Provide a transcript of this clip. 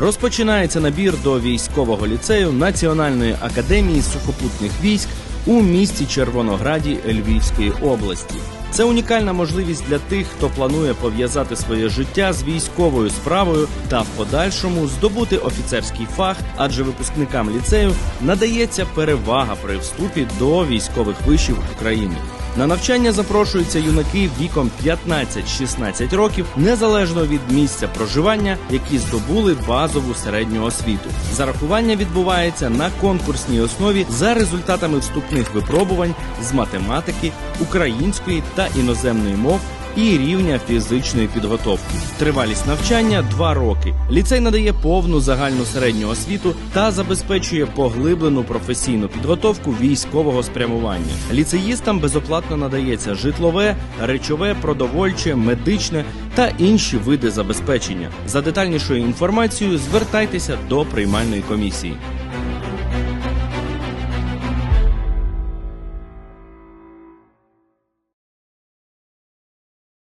Розпочинається набір до військового ліцею Національної академії сухопутних військ у місті Червонограді Львівської області. Це унікальна можливість для тих, хто планує пов'язати своє життя з військовою справою та в подальшому здобути офіцерський фах, адже випускникам ліцею надається перевага при вступі до військових вишів України. На навчання запрошуються юнаки віком 15-16 років, незалежно від місця проживання, які здобули базову середню освіту. Зарахування відбувається на конкурсній основі за результатами вступних випробувань з математики, української та іноземної мов і рівня фізичної підготовки. Тривалість навчання 2 роки. Ліцей надає повну загальну середню освіту та забезпечує поглиблену професійну підготовку військового спрямування. Ліцеїстам безоплатно надається житлове, речове, продовольче, медичне та інші види забезпечення. За детальнішою інформацією звертайтеся до приймальної комісії.